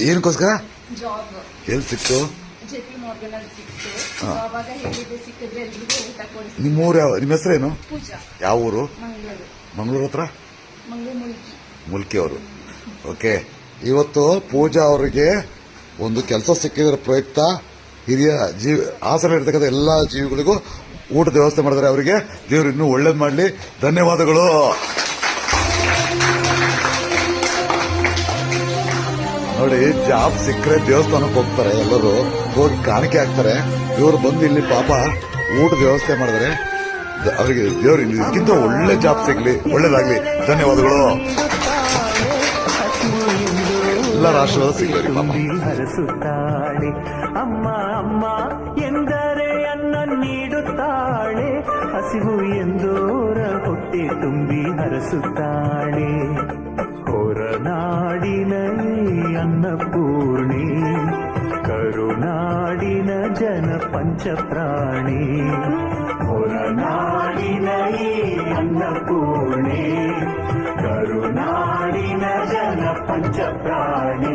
ಏನಕ್ಕೋಸ್ಕರ? Job ಎಲ್ಲಿ ಸಿಕ್ತು? J P Morgan ಸಿಕ್ತು. ಹಾ. ಆವಾಗ ಹೇಳಿದ್ದೆ ಸಿಕ್ಕಿದ್ರೆ ಎಲ್ರಿಗೂ ಊಟ ಕೊಡಿಸಿ ನಿಮ್ಮೂರು ಯಾವ ನಿಮ್ಮ ಹೆಸರೇನು ಪೂಜಾ. ಯಾವ ಊರು? ಮಂಗಳೂರು. ಮಂಗಳೂರು ಹತ್ರ? ಮಂಗಳೂರು ಮುಲ್ಕಿ. ಮುಲ್ಕಿ ಅವರು. ಓಕೆ. ಇವತ್ತು ಪೂಜಾ ಅವರಿಗೆ ಒಂದು ಕೆಲಸ ಸಿಕ್ಕಿದ್ರ ಪ್ರಯುಕ್ತ ಹಿರಿಯ ಜೀವಿ ಹಾಸನ ಇರ್ತಕ್ಕಂಥ ಎಲ್ಲ ಜೀವಿಗಳಿಗೂ ಊಟದ ವ್ಯವಸ್ಥೆ ಮಾಡಿದ್ದಾರೆ ಅವರಿಗೆ. ದೇವರು ಇನ್ನೂ ಒಳ್ಳೇದು ಮಾಡಲಿ. ಧನ್ಯವಾದಗಳು. ನೋಡಿ, ಜಾಬ್ ಸಿಕ್ಕರೆ ದೇವಸ್ಥಾನಕ್ಕೆ ಹೋಗ್ತಾರೆ ಎಲ್ಲರೂ. ಹೋಗಿ ಕಾಣಿಕೆ ಹಾಕ್ತಾರೆ ಇವರು ಬಂದು ಇಲ್ಲಿ ಪಾಪ ಊಟದ ವ್ಯವಸ್ಥೆ ಮಾಡಿದ್ರೆ ಅವರಿಗೆ ದೇವರು ಇದಕ್ಕಿಂತ ಒಳ್ಳೆ ಜಾಬ್ ಸಿಗ್ಲಿ, ಒಳ್ಳೇದಾಗ್ಲಿ. ಧನ್ಯವಾದಗಳು. ಎಲ್ಲ ರಾಷ್ಟ್ರದ ಸಿಗ್ಲಿ ಅಮ್ಮ ಅಮ್ಮ, ಎಂದರೆ ಅನ್ನ ನೀಡುತ್ತಾಳೆ. ಹಸಿವು ಎಂದೋರ ಹೊಟ್ಟೆ ತುಂಬಿ ಹರಸುತ್ತಾಳೆ கரநாடினை அன்னபூர்ணி கருநாடின ஜன பஞ்சபிராணி புறநாடினை அன்னபூர்ணி கருநாடின ஜன பஞ்சபிராணி